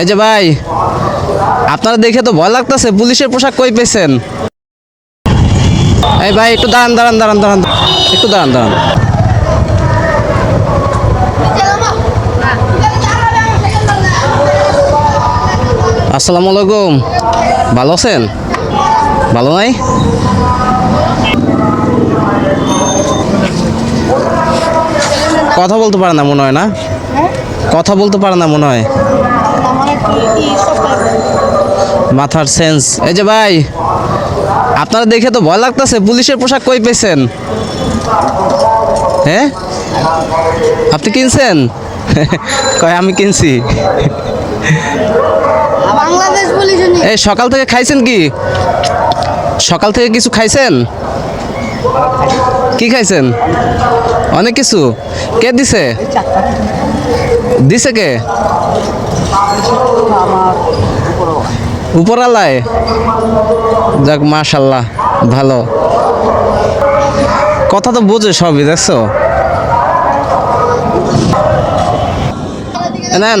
এই যে ভাই, আপনারা দেখে তো ভয় লাগতেছে, পুলিশের পোশাক কই পেয়েছেন? এই ভাই, একটু দাঁড়ান দাঁড়ান দাঁড়ান দাঁড়ান, একটু দাঁড়ান দাঁড়ান। আসসালামু আলাইকুম। ভালো আছেন? ভালো নাই? কথা বলতে পারে না মনে হয় না? কথা বলতে পারে না মনে হয়? মাথার সেন্স এই যে ভাই আপনারা দেখে তো ভয় লাগতেছে পুলিশের পোশাক কই পেয়েছেন? হ্যাঁ? আপনি কিনছেন? কয় আমি কিনছি। এই সকাল থেকে খাইছেন কি? সকাল থেকে কিছু খাইছেন? কি খাইছেন? অনেক কিছু। কে দিছে? দিছে কে? উপরালায়? যাক, মাশাল্লাহ, ভালো। কথা তো বোঝে সবই, দেখছ? নেন।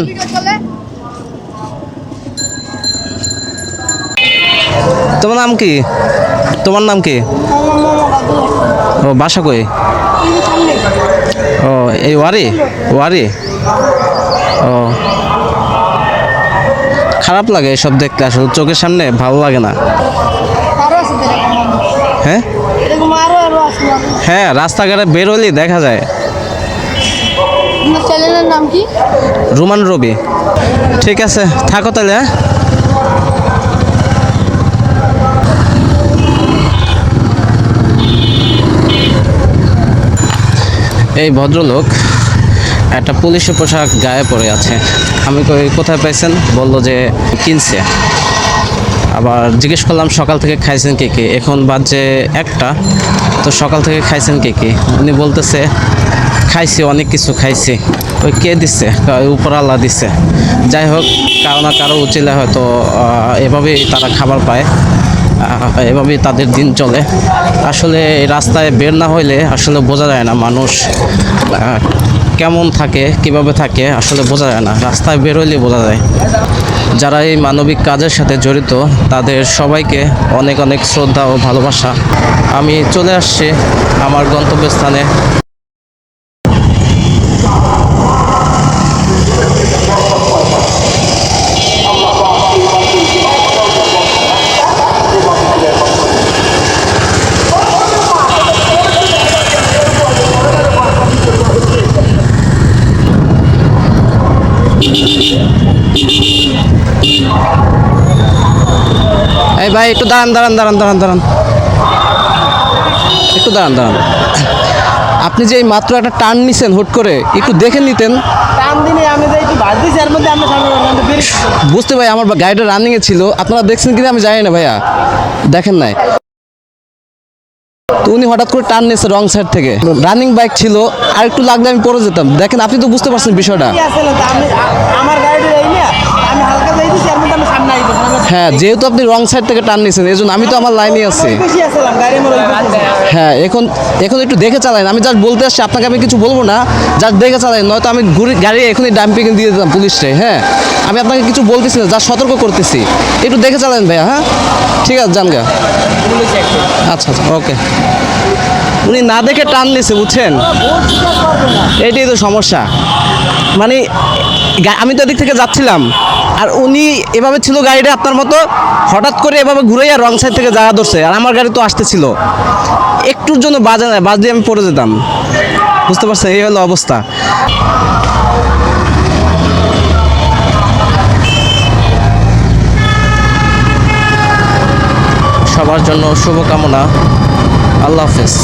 তোমার নাম কি? তোমার নাম কি? ও, বাসা কই? ও, এই ওয়ারি? ওয়ারি? ও খারাপ লাগে এসব দেখতে আসলে চোখের সামনে ভালো লাগে না। হ্যাঁ? হ্যাঁ রাস্তাঘাটে বেরোলেই দেখা যায়। চ্যানেলের নাম কি? রুমান রবি। ঠিক আছে থাকো তাহলে হ্যাঁ? এই ভদ্রলোক একটা পুলিশের পোশাক গায়ে পড়ে আছে। আমি কই, কোথায় পাইছেন? বলল যে কিনছে। আবার জিজ্ঞেস করলাম, সকাল থেকে খাইছেন কে কে? এখন বাজে একটা, তো সকাল থেকে খাইছেন কে কে? উনি বলতেছে, খাইছি, অনেক কিছু খাইছি। ওই কে দিচ্ছে উপর আল্লাহ দিচ্ছে যাই হোক, কারও না কারও উচিলে হয়তো এভাবেই তারা খাবার পায়। এভাবেই তাদের দিন চলে। আসলে রাস্তায় বের না হইলে আসলে বোঝা যায় না মানুষ কেমন থাকে, কীভাবে থাকে, আসলে বোঝা যায় না। রাস্তায় বের হইলে বোঝা যায়। যারা এই মানবিক কাজের সাথে জড়িত, তাদের সবাইকে অনেক অনেক শ্রদ্ধা ও ভালোবাসা। আমি চলে আসছি আমার গন্তব্যস্থানে। এই ভাই একটু দাঁড়ান দাঁড়ান দাঁড়ান দাঁড়ান দাঁড়ান। একটু দাঁড়ান দাঁড়ান। আপনি যে এই মাত্র একটা টার্ন নিছেন হুট করে একটু দেখে নিতেন। বুঝতে ভাই আমার গাড়িটা রানিংয়ে ছিল। আপনারা দেখছেন কিনা আমি জানি না ভাইয়া। দেখেন নাই। তো উনি হঠাৎ করে টার্ন নিয়েছে রং সাইড থেকে। রানিং বাইক ছিল আর একটু লাগলে আমি পড়ে যেতাম। দেখেন আপনি তো বুঝতে পারছেন বিষয়টা কি আসলে তো আমি আ- আমার গাড়িটা এই না আমি হালকা যাই দিছি এর মধ্যে আমি সামনে আই দিছি হ্যাঁ যেহেতু আপনি রং সাইড থেকে টার্ন নিয়েছেন এই জন্য আমি তো আমার লাইনে আছি। হ্যাঁ এখন এখন একটু দেখে চালাইন আমি জাস্ট বলতে আসছি, আপনাকে আমি কিছু বলব না। জাস্ট দেখে চালাইন নয়তো আমি ঘুরি গাড়ি এখনই ডাম্পিং দিয়ে দিতাম পুলিশে হ্যাঁ? আমি আপনাকে কিছু বলতেছি না যা সতর্ক করতেছি। একটু দেখে চালাইন ভাইয়া হ্যাঁ? ঠিক আছে, যান গা। আচ্ছা আচ্ছা ওকে উনি না দেখে টান নিছে, বুঝছেন? এটাই তো সমস্যা। মানে আমি তো এদিক থেকে যাচ্ছিলাম। আর উনি এভাবে ছিল গাড়িটা আপনার মতো, হঠাৎ করে এভাবে ঘুরে আর রং সাইড থেকে জায়গা ধরছে। আর আমার গাড়ি তো আসতেছিল। একটুর জন্য বাজে না বাজ দিয়ে আমি পড়ে যেতাম। বুঝতে পারছেন? এই হলো অবস্থা। সবার জন্য শুভকামনা। আল্লাহ হাফেজ।